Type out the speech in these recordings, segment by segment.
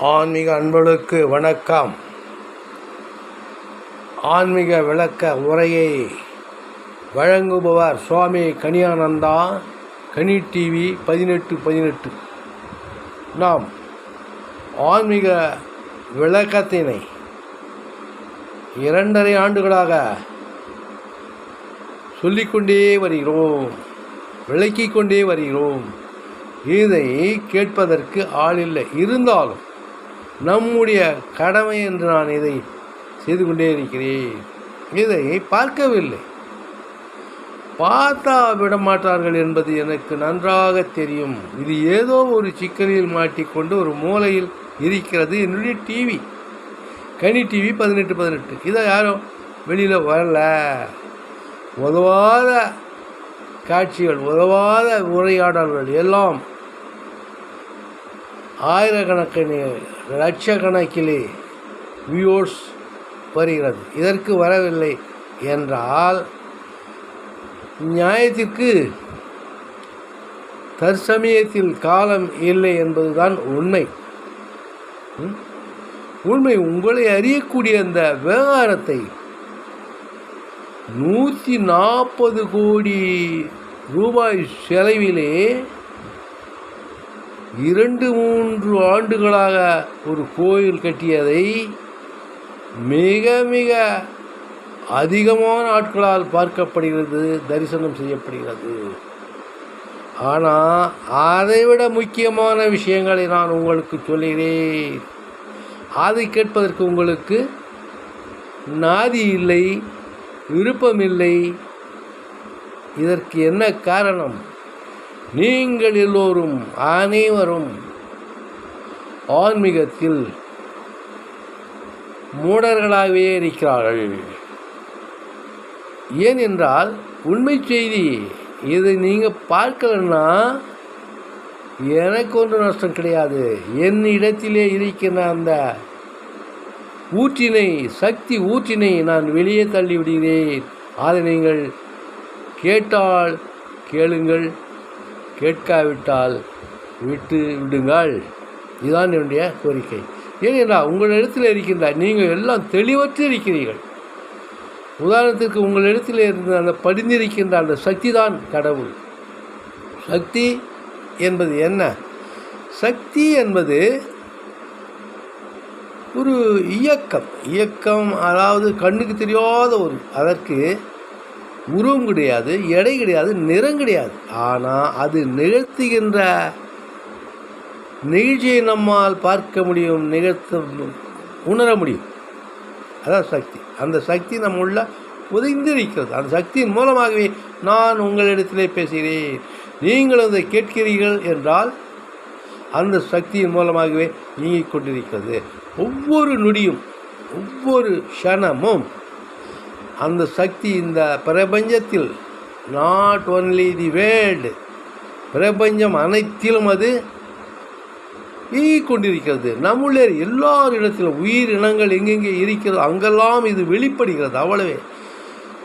ஆன்மீக அன்பர்களுக்கு வணக்கம். ஆன்மீக விளக்க உரையை வழங்குபவர் சுவாமி கனியானந்தா கனி டிவி பதினெட்டு பதினெட்டு. நாம் ஆன்மீக விளக்கத்தினை இரண்டரை ஆண்டுகளாக சொல்லிக்கொண்டே வருகிறோம் விளக்கிக் கொண்டே வருகிறோம். இதை கேட்பதற்கு ஆள் இல்லை. இருந்தாலும் நம்முடைய கடமை என்று நான் இதை செய்து கொண்டே இருக்கிறேன். இதை பார்க்கவில்லை. பார்த்தா விடமாட்டார்கள் என்பது எனக்கு நன்றாக தெரியும். இது ஏதோ ஒரு சிக்கலில் மாட்டிக்கொண்டு ஒரு மூலையில் இருக்கிறது என்னுடைய டிவி கனி டிவி பதினெட்டு பதினெட்டு. இதை யாரும் வெளியில் வரல. உதவாத காட்சிகள் உதவாத உரையாடல்கள் எல்லாம் ஆயிரக்கணக்கில் லட்சக்கணக்கிலே வியூஸ் வருகிறது. இதற்கு வரவில்லை என்றால் நியாயத்திற்கு தற்சமயத்தில் காலம் இல்லை என்பதுதான் உண்மை. உண்மை உங்களை அறியக்கூடிய அந்த விவகாரத்தை நூற்றி நாற்பது கோடி ரூபாய் செலவிலே இரண்டு மூன்று ஆண்டுகளாக ஒரு கோயில் கட்டியதை மிக மிக அதிகமான ஆட்களால் பார்க்கப்படுகிறது தரிசனம் செய்யப்படுகிறது. ஆனால் அதைவிட முக்கியமான விஷயங்களை நான் உங்களுக்கு சொல்கிறேன் அதை கேட்பதற்கு உங்களுக்கு நாதி இல்லை விருப்பமில்லை இதற்கு என்ன காரணம்? நீங்கள் எல்லோரும் அனைவரும் ஆன்மீகத்தில் மூடர்களாகவே இருக்கிறார்கள். ஏனென்றால் உண்மை செய்தி இதை நீங்கள் பார்க்கலன்னா எனக்கு ஒன்றும் நஷ்டம் கிடையாது. என் இடத்திலே இருக்கின்ற அந்த ஊற்றினை சக்தி ஊற்றினை நான் வெளியே தள்ளி விடுகிறேன் அதை நீங்கள் கேட்டால் கேளுங்கள். கேட்காவிட்டால் விட்டு விடுங்கள். இதுதான் என்னுடைய கோரிக்கை. ஏனென்றால் உங்களிடத்தில் இருக்கின்ற நீங்கள் எல்லாம் தெளிவற்று இருக்கிறீர்கள். உதாரணத்திற்கு உங்களிடத்தில் இருந்த அந்த படிந்திருக்கின்ற அந்த சக்தி தான் கடவுள். சக்தி என்பது என்ன? சக்தி என்பது ஒரு இயக்கம். இயக்கம் அதாவது கண்ணுக்கு தெரியாத ஒரு அதற்கு உருவம் கிடையாது எடை கிடையாது நிறம் கிடையாது. ஆனால் அது நிகழ்த்துகின்ற நிகழ்ச்சியை நம்மால் பார்க்க முடியும் நிகழ்த்த உணர முடியும். அதான் சக்தி. அந்த சக்தி நம்ம உள்ள புதைந்திருக்கிறது. அந்த சக்தியின் மூலமாகவே நான் உங்களிடத்திலே பேசுகிறேன். நீங்கள் அதை கேட்கிறீர்கள் என்றால் அந்த சக்தியின் மூலமாகவே இயங்கிக் கொண்டிருக்கிறது. ஒவ்வொரு நொடியும் ஒவ்வொரு க்ஷணமும் அந்த சக்தி இந்த பிரபஞ்சத்தில் நாட் ஒன்லி தி வேர்ல்டு பிரபஞ்சம் அனைத்திலும் அது கொண்டிருக்கிறது நம்முள்ளே எல்லாரிடத்திலும் உயிரினங்கள் எங்கெங்கே இருக்கிறதோ அங்கெல்லாம் இது வெளிப்படுகிறது. அவ்வளவே.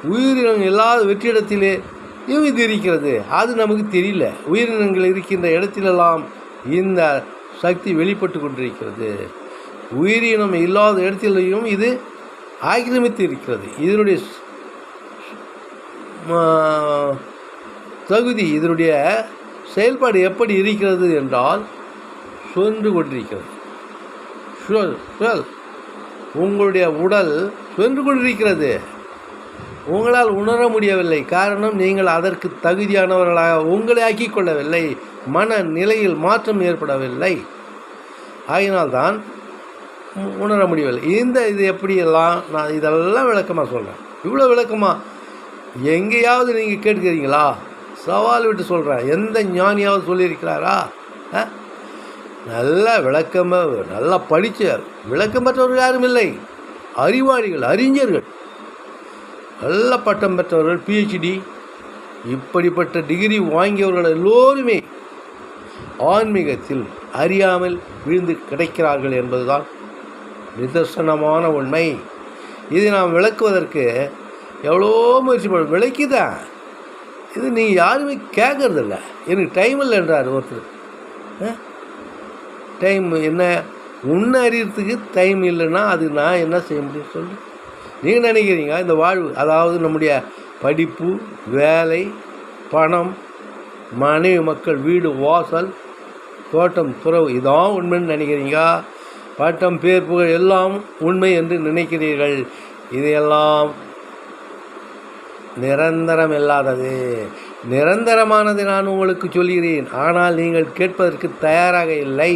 உயிரினங்கள் இல்லாத வெற்றிடத்திலே இது இருக்கிறது அது நமக்கு தெரியல. உயிரினங்கள் இருக்கின்ற இடத்திலெல்லாம் இந்த சக்தி வெளிப்பட்டு கொண்டிருக்கிறது. உயிரினம் இல்லாத இடத்திலையும் இது ஆக்கிரமித்து இருக்கிறது இதனுடைய தகுதி இதனுடைய செயல்பாடு எப்படி இருக்கிறது என்றால் சுழன்று கொண்டிருக்கிறது. சுழல் சுழல் உங்களுடைய உடல் சுழன்று கொண்டிருக்கிறது. உங்களால் உணர முடியவில்லை. காரணம் நீங்கள் அதற்கு தகுதியானவர்களாக உங்களை ஆக்கிக் கொள்ளவில்லை. மன நிலையில் மாற்றம் ஏற்படவில்லை. ஆகினால்தான் உணர முடியவில்லை. இந்த இது எப்படியெல்லாம் நான் இதெல்லாம் விளக்கமாக சொல்கிறேன் இவ்வளோ விளக்கமாக எங்கேயாவது நீங்கள் கேட்குறீங்களா சவால் விட்டு சொல்கிறேன் எந்த ஞானியாவது சொல்லியிருக்கிறாரா? ஆ? நல்ல விளக்கமாக நல்லா படித்த விளக்கம் பெற்றவர்கள் யாரும் இல்லை. அறிவாளிகள் அறிஞர்கள். நல்ல பட்டம் பெற்றவர்கள் பிஹெச்டி இப்படிப்பட்ட டிகிரி வாங்கியவர்கள் எல்லோருமே ஆன்மீகத்தில் அறியாமல் விழுந்து கிடைக்கிறார்கள் என்பதுதான் நிதர்சனமான உண்மை. இதை நாம் விளக்குவதற்கு எவ்வளோ முயற்சி பண்ண விளக்கிதான் இது நீங்கள் யாருமே கேட்கறதில்ல எனக்கு டைம் இல்லைன்றார் ஒருத்தர். டைம் என்ன? உன்னை அறியறதுக்கு டைம் இல்லைன்னா அது நான் என்ன செய்ய முடியும் சொல்லு. நீங்கள் நினைக்கிறீங்க இந்த வாழ்வு அதாவது நம்முடைய படிப்பு வேலை பணம் மனைவி மக்கள் வீடு வாசல் தோட்டம் துறவு இதான் உண்மைன்னு நினைக்கிறீங்க பட்டம் பேர் புகழ் எல்லாம் உண்மை என்று நினைக்கிறீர்கள். இதையெல்லாம் நிரந்தரம் இல்லாதது. நிரந்தரமானது நான் உங்களுக்கு சொல்கிறேன். ஆனால் நீங்கள் கேட்பதற்கு தயாராக இல்லை.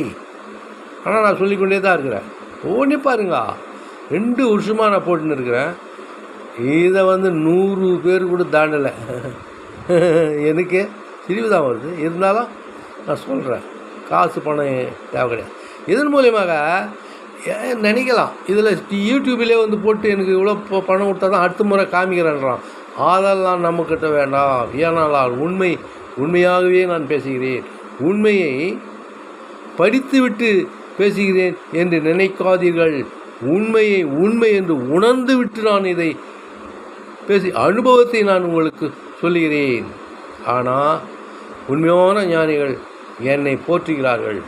ஆனால் நான் சொல்லிக்கொண்டே தான் இருக்கிறேன். ஓடி பாருங்க. ரெண்டு வருஷமாக நான் போட்டுன்னு இருக்கிறேன். இதை வந்து நூறு பேர் கூட தாண்டலை. எனக்கு சிரிவு தான் வருது. இருந்தாலும் நான் சொல்கிறேன் காசு பணம் தேவை கிடையாது. இதன் மூலியமாக ஏன் நினைக்கலாம்? இதில் யூடியூப்லேயே வந்து போட்டு எனக்கு இவ்வளோ ப- பணம் கொடுத்தா தான் அடுத்த முறை காமிக்கிறேன்றான். அதெல்லாம் நம்மக்கிட்ட வேண்டாம். ஏனால் உண்மை உண்மையாகவே நான் பேசுகிறேன். உண்மையை படித்துவிட்டு பேசுகிறேன் என்று நினைக்காதீர்கள். உண்மையை உண்மை என்று உணர்ந்து விட்டு நான் இதை பேசி அனுபவத்தை நான் உங்களுக்கு சொல்லுகிறேன். ஆனால் உண்மையான ஞானிகள் என்னை போற்றுகிறார்கள்.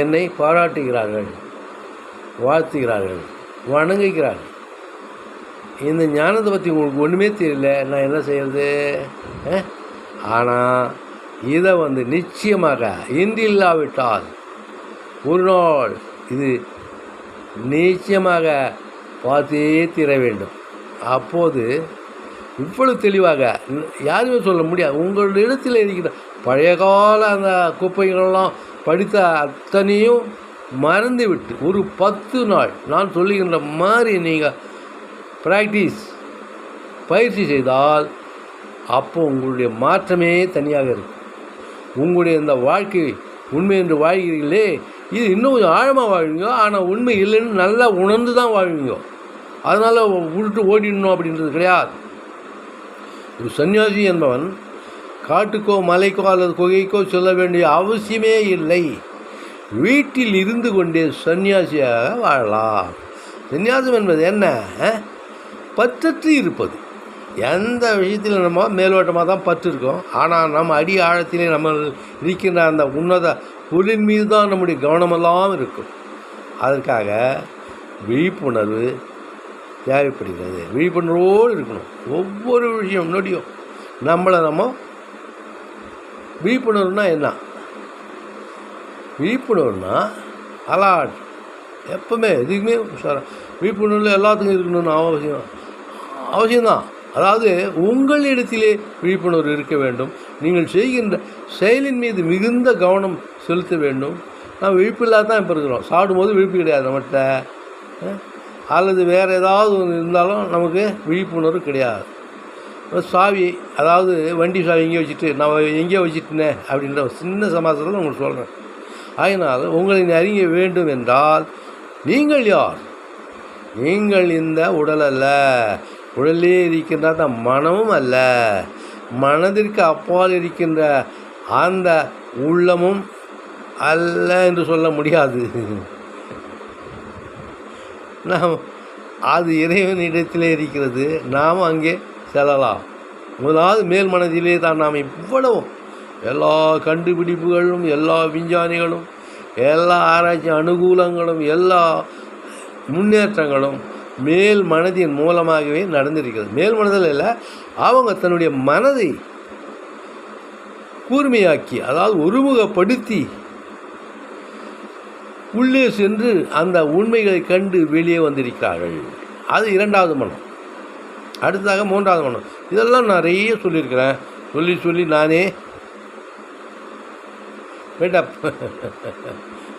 என்னை பாராட்டுகிறார்கள் வாழ்த்துகிறார்கள் வணங்குகிறார்கள். இந்த ஞானத்தை பற்றி உங்களுக்கு ஒன்றுமே தெரியல. நான் என்ன செய்கிறது ஆனால் இதை வந்து நிச்சயமாக இன்று இல்லாவிட்டால் ஒரு நாள் இது நிச்சயமாக பார்த்தே தீர வேண்டும். அப்போது இவ்வளவு தெளிவாக யாருமே சொல்ல முடியாது. உங்களுடைய இடத்தில் இருக்கிற பழைய கால அந்த குப்பைகளெல்லாம் படித்த அத்தனையும் மறந்துவிட்டு ஒரு பத்து நாள் நான் சொல்லுகின்ற மாதிரி நீங்கள் ப்ராக்டிஸ் பயிற்சி செய்தால் அப்போ உங்களுடைய மாற்றமே தனியாக இருக்கும். உங்களுடைய இந்த வாழ்க்கை உண்மை என்று வாழ்கிறீர்களே இது இன்னும் கொஞ்சம் ஆழமாக வாழ்வீங்க ஆனால் உண்மை இல்லைன்னு நல்லா உணர்ந்து தான் வாழ்வீங்க. அதனால் விட்டு ஓடிடணும் அப்படின்றது கிடையாது. ஒரு சன்னியாசி என்பவன் காட்டுக்கோ மலைக்கோ அல்லது குகைக்கோ செல்ல வேண்டிய அவசியமே இல்லை. வீட்டில் இருந்து கொண்டே சன்னியாசியாக வாழலாம். சன்னியாசம் என்பது என்ன? பற்றற்று இருப்பது. எந்த விஷயத்தில் நம்ம மேலோட்டமாக தான் பற்று இருக்கோம். ஆனால் நம்ம அடி ஆழத்திலே நம்ம இருக்கின்ற அந்த உன்னத பொருளின் மீது தான் நம்முடைய கவனமெல்லாம் இருக்கும். அதற்காக விழிப்புணர்வு தேவைப்படுகிறது. விழிப்புணர்வோடு இருக்கணும். ஒவ்வொரு விஷயம் நொடியும் நம்மளை நம்ம விழிப்புணர்வுனா என்ன? விழிப்புணர்வுனா அலாட். எப்பவுமே எதுக்குமே உஷாரா. விழிப்புணர்வு எல்லாத்துக்கும் இருக்கணும்னு அவசியம். அவசியம்தான். அதாவது உங்களிடத்திலே விழிப்புணர்வு இருக்க வேண்டும். நீங்கள் செய்கின்ற செயலின் மீது மிகுந்த கவனம் செலுத்த வேண்டும். நான் விழிப்பு இல்லாத தான் இப்போ இருக்கிறோம். சாப்பிடும்போது விழிப்பு கிடையாது நம்மகிட்ட. அல்லது வேறு ஏதாவது ஒன்று இருந்தாலும் நமக்கு விழிப்புணர்வு கிடையாது. சாவி அதாவது வண்டி சாவி எங்கேயோ வச்சுட்டு நான் எங்கேயோ வச்சுட்டேனே அப்படின்ற ஒரு சின்ன சமாசத்தில் உங்களுக்கு சொல்கிறேன் அதனால் உங்களை அறிய வேண்டும் என்றால் நீங்கள் யார்? நீங்கள் இந்த உடல் அல்ல. உடலே இருக்கின்ற அந்த மனமும் அல்ல. மனதிற்கு அப்பால் இருக்கின்ற அந்த உள்ளமும் அல்ல என்று சொல்ல முடியாது. நாம் அது இறைவனிடத்திலே இருக்கிறது. நாம் அங்கே செல்லலாம். முதலாவது மேல் மனதிலே தான் நாம் இவ்வளவும் எல்லா கண்டுபிடிப்புகளும் எல்லா விஞ்ஞானிகளும் எல்லா ஆராய்ச்சி அனுகூலங்களும் எல்லா முன்னேற்றங்களும் மேல் மனதின் மூலமாகவே நடந்திருக்கிறது. மேல் மனதில் இல்லை அவங்க தன்னுடைய மனதை கூர்மையாக்கி அதாவது ஒருமுகப்படுத்தி உள்ளே சென்று அந்த உண்மைகளை கண்டு வெளியே வந்திருக்கிறார்கள். அது இரண்டாவது மனம். அடுத்ததாக மூன்றாவது ஒன்று இதெல்லாம் நிறைய சொல்லியிருக்கிறேன். சொல்லி சொல்லி நானே வேண்டாம்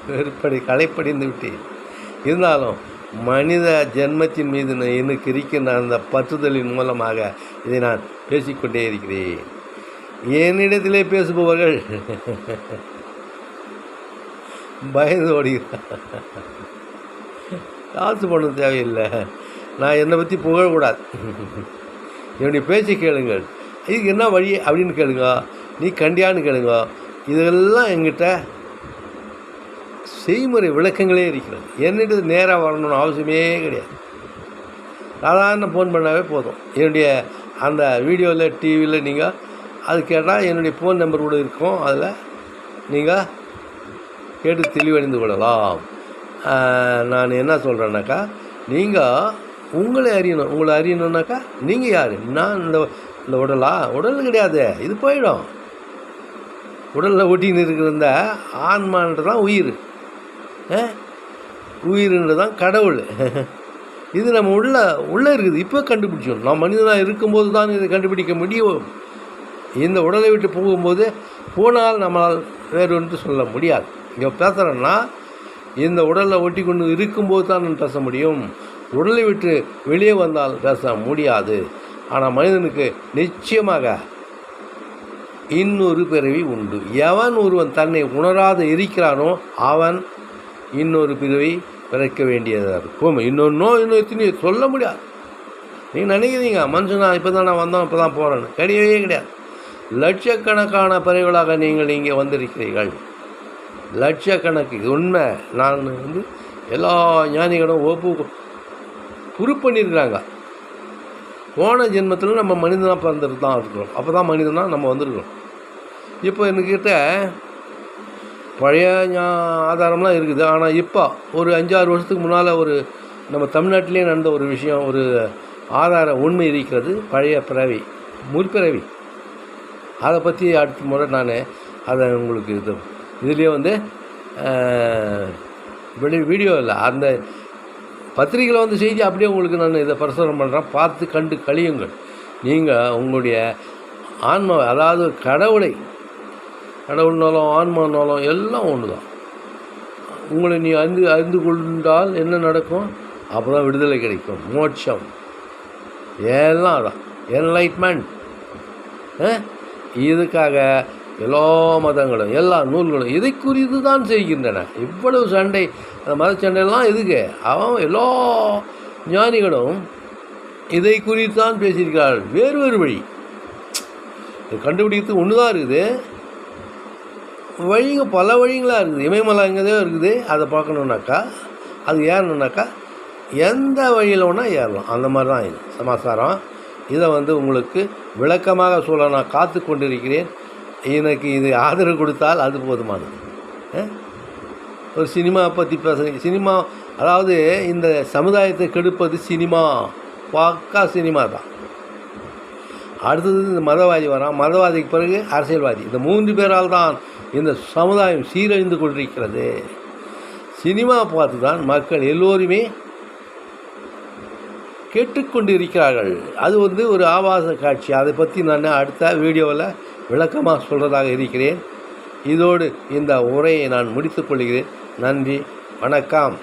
வெறுப்படி களைப்படிந்து விட்டேன். இருந்தாலும் மனித ஜென்மத்தின் மீது நான் எனக்கு இருக்கின்ற அந்த பற்றுதலின் மூலமாக இதை நான் பேசிக்கொண்டே இருக்கிறேன். என்னிடத்திலே பேசுபவர்கள் பயந்து ஓடுகிறார் காசு பண்ண தேவையில்லை. நான் என்னை பற்றி புகழக்கூடாது. என்னுடைய பேச்சை கேளுங்கள். இதுக்கு என்ன வழி அப்படின்னு கேளுங்க. நீ கண்டியான்னு கேளுங்க. இதெல்லாம் எங்கிட்ட செய்முறை விளக்கங்களே இருக்கிறது. என்னிட்ட நேராக வரணும்னு அவசியமே கிடையாது. சாதாரண ஃபோன் பண்ணாவே போதும். என்னுடைய அந்த வீடியோவில் டிவியில் நீங்கள் அது கேட்டால் என்னுடைய ஃபோன் நம்பர் கூட இருக்கும். அதில் நீங்கள் கேட்டு தெளிவடைந்து கொள்ளலாம். நான் என்ன சொல்கிறேன்னாக்கா நீங்கள் உங்களை அறியணும். உங்களை அறியணுன்னாக்கா நீங்கள் யார்? நான் இந்த இந்த உடலா? உடல் கிடையாது. இது போயிடும். உடலில் ஒட்டின்னு இருக்கிறந்த ஆன்மான்றது தான் உயிர். ஆ? உயிர்ன்றது தான் கடவுள். இது நம்ம உள்ள உள்ளே இருக்குது. இப்போ கண்டுபிடிச்சோம். நான் மனிதனாக இருக்கும்போது தான் இதை கண்டுபிடிக்க முடியும். இந்த உடலை விட்டு போகும்போது போனால் நம்மளால் வேறு ஒன்று சொல்ல முடியாது. இங்கே பேசுகிறேன்னா இந்த உடலில் ஒட்டி கொண்டு இருக்கும்போது தான் நான் பேச முடியும். உடலை விட்டு வெளியே வந்தால் பேச முடியாது. ஆனால் மனிதனுக்கு நிச்சயமாக இன்னொரு பிறவி உண்டு. எவன் ஒருவன் தன்னை உணராத இருக்கிறானோ அவன் இன்னொரு பிறவி பிறக்க வேண்டியதாக இருக்கும். இன்னொன்னோ இன்னும் எத்தனையோ சொல்ல முடியாது. நீங்கள் நினைக்கிறீங்க மனுஷனா இப்போ தான் நான் வந்தோம் இப்போ தான் போகிறேன்னு கிடையவே கிடையாது. லட்சக்கணக்கான பறவைகளாக நீங்கள் இங்கே வந்திருக்கிறீர்கள். லட்சக்கணக்கு. உண்மை. நான் வந்து எல்லா ஞானிகளும் ஒப்பு குரூப் பண்ணியிருக்கிறாங்க. போன ஜென்மத்தில் நம்ம மனிதனாக பிறந்துட்டு தான் இருக்கிறோம். அப்போ தான் மனிதனாக நம்ம வந்திருக்கிறோம். இப்போ என்கிட்ட பழைய ஞா ஆதாரம்லாம் இருக்குது. ஆனால் இப்போ ஒரு அஞ்சாறு வருஷத்துக்கு முன்னால் ஒரு நம்ம தமிழ்நாட்டிலே நடந்த ஒரு விஷயம் ஒரு ஆதார உண்மை இருக்கிறது. பழைய பிறவி முற்பிறவி. அதை பற்றி அடுத்த முறை நான் அதை உங்களுக்கு இது இதுலேயே வந்து வெளி வீடியோ இல்லை. அந்த பத்திரிகையில் வந்து செய்தி அப்படியே உங்களுக்கு நான் இதை பிரசுரம் பண்ணுறேன் பார்த்து கண்டு கழியுங்கள். நீங்கள் உங்களுடைய ஆன்மாவை அதாவது கடவுளை கடவுள்னாலும் ஆன்மானாலும் எல்லாம் ஒன்று தான் உங்களை நீ அறிந்து அறிந்து கொண்டால் என்ன நடக்கும்? அப்போ தான் விடுதலை கிடைக்கும். மோட்சம். எல்லாம் அதான். என்லைட்மெண்ட் இதுக்காக எல்லா மதங்களும் எல்லா நூல்களும் இதை குறித்து தான் செய்கின்றன? இவ்வளவு சண்டை. அந்த மத சண்டையெல்லாம் எதுக்கு? அவன் எல்லா ஞானிகளும் இதை குறித்து தான் பேசியிருக்கிறார்கள். வேறு வேறு வழி. இது கண்டுபிடிக்கிறது ஒன்று தான் இருக்குது. வழிங்க பல வழிங்களாக இருக்குது. இமயமலை இருக்குது. அதை பார்க்கணுன்னாக்கா அது ஏறணுன்னாக்கா எந்த வழியில் வேணால் ஏறலாம். அந்த மாதிரி தான் இது. சமாச்சாரம் இதை வந்து உங்களுக்கு விளக்கமாக சொல்ல நான் காத்து கொண்டிருக்கிறேன் எனக்கு இது ஆதரவு கொடுத்தால் அது போதுமானது. ஒரு சினிமா பற்றி பேசுகிறீங்க சினிமா அதாவது இந்த சமுதாயத்தை கெடுப்பது சினிமா. பாக்கா சினிமா தான். அடுத்தது இந்த மதவாதி வரான் மதவாதிக்கு பிறகு அரசியல்வாதி. இந்த மூன்று பேரால் தான் இந்த சமுதாயம் சீரழிந்து கொண்டிருக்கிறது. சினிமா பார்த்து தான் மக்கள் எல்லோருமே கேட்டுக்கொண்டு இருக்கிறார்கள் அது வந்து ஒரு ஆபாச காட்சி. அதை பற்றி நான் அடுத்த வீடியோவில் விளக்கமாக சொல்கிறதாக இருக்கிறேன். இதோடு இந்த உரையை நான் முடித்துக்கொள்கிறேன் நன்றி. வணக்கம்.